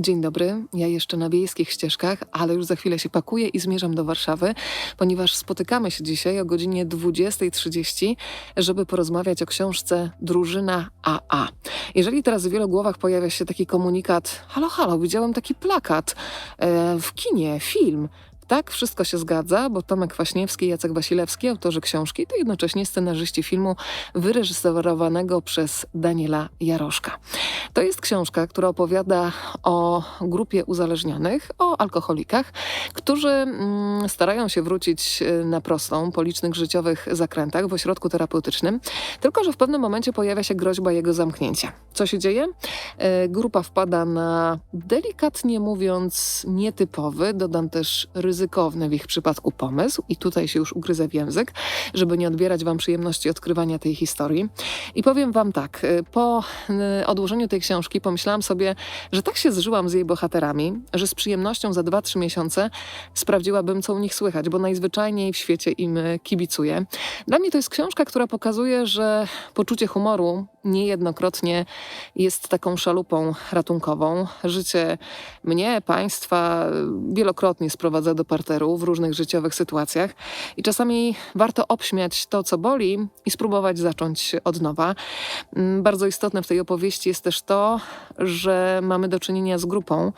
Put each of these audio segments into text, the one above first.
Dzień dobry. Ja jeszcze na wiejskich ścieżkach, ale już za chwilę się pakuję i zmierzam do Warszawy, ponieważ spotykamy się dzisiaj o godzinie 20.30, żeby porozmawiać o książce Drużyna AA. Jeżeli teraz w wielu głowach pojawia się taki komunikat: Halo, halo, widziałem taki plakat e, w kinie, film. Tak, wszystko się zgadza, bo Tomek Kwaśniewski i Jacek Wasilewski, autorzy książki, to jednocześnie scenarzyści filmu wyreżyserowanego przez Daniela Jaroszka. To jest książka, która opowiada o grupie uzależnionych, o alkoholikach, którzy mm, starają się wrócić e, na prostą po licznych życiowych zakrętach w ośrodku terapeutycznym, tylko że w pewnym momencie pojawia się groźba jego zamknięcia. Co się dzieje? E, Grupa wpada na delikatnie mówiąc nietypowy, dodam też ryzykowny w ich przypadku pomysł i tutaj się już ugryzę w język, żeby nie odbierać wam przyjemności odkrywania tej historii. I powiem wam tak, e, po e, odłożeniu tej książki pomyślałam sobie, że tak się zżyłam z jej bohaterami, że z przyjemnością za 2-3 miesiące sprawdziłabym, co u nich słychać, bo najzwyczajniej w świecie im e, kibicuję. Dla mnie to jest książka, która pokazuje, że poczucie humoru niejednokrotnie jest taką szalupą ratunkową. Życie mnie, państwa wielokrotnie sprowadza do parteru w różnych życiowych sytuacjach i czasami warto obśmiać to, co boli i spróbować zacząć od nowa. Mm, Bardzo istotne w tej opowieści jest też to, że mamy do czynienia z grupą.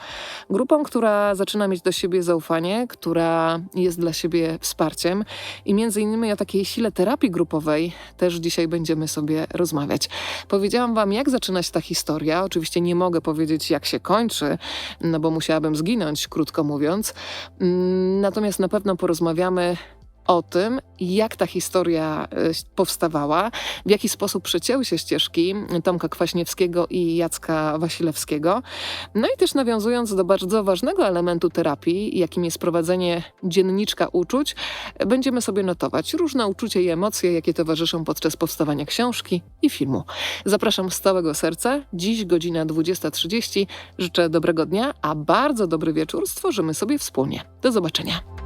Grupą, która zaczyna mieć do siebie zaufanie, która jest dla siebie wsparciem i między innymi o takiej sile terapii grupowej też dzisiaj będziemy sobie rozmawiać. Powiedziałam wam, jak zaczyna się ta historia. Oczywiście nie mogę powiedzieć, jak się kończy, no bo musiałabym zginąć, krótko mówiąc. Natomiast na pewno porozmawiamy o tym, jak ta historia e, powstawała, w jaki sposób przecięły się ścieżki Tomka Kwaśniewskiego i Jacka Wasilewskiego. No i też nawiązując do bardzo ważnego elementu terapii, jakim jest prowadzenie dzienniczka uczuć, będziemy sobie notować różne uczucia i emocje, jakie towarzyszą podczas powstawania książki i filmu. Zapraszam z całego serca. Dziś godzina 20.30. Życzę dobrego dnia, a bardzo dobry wieczór stworzymy sobie wspólnie. Do zobaczenia.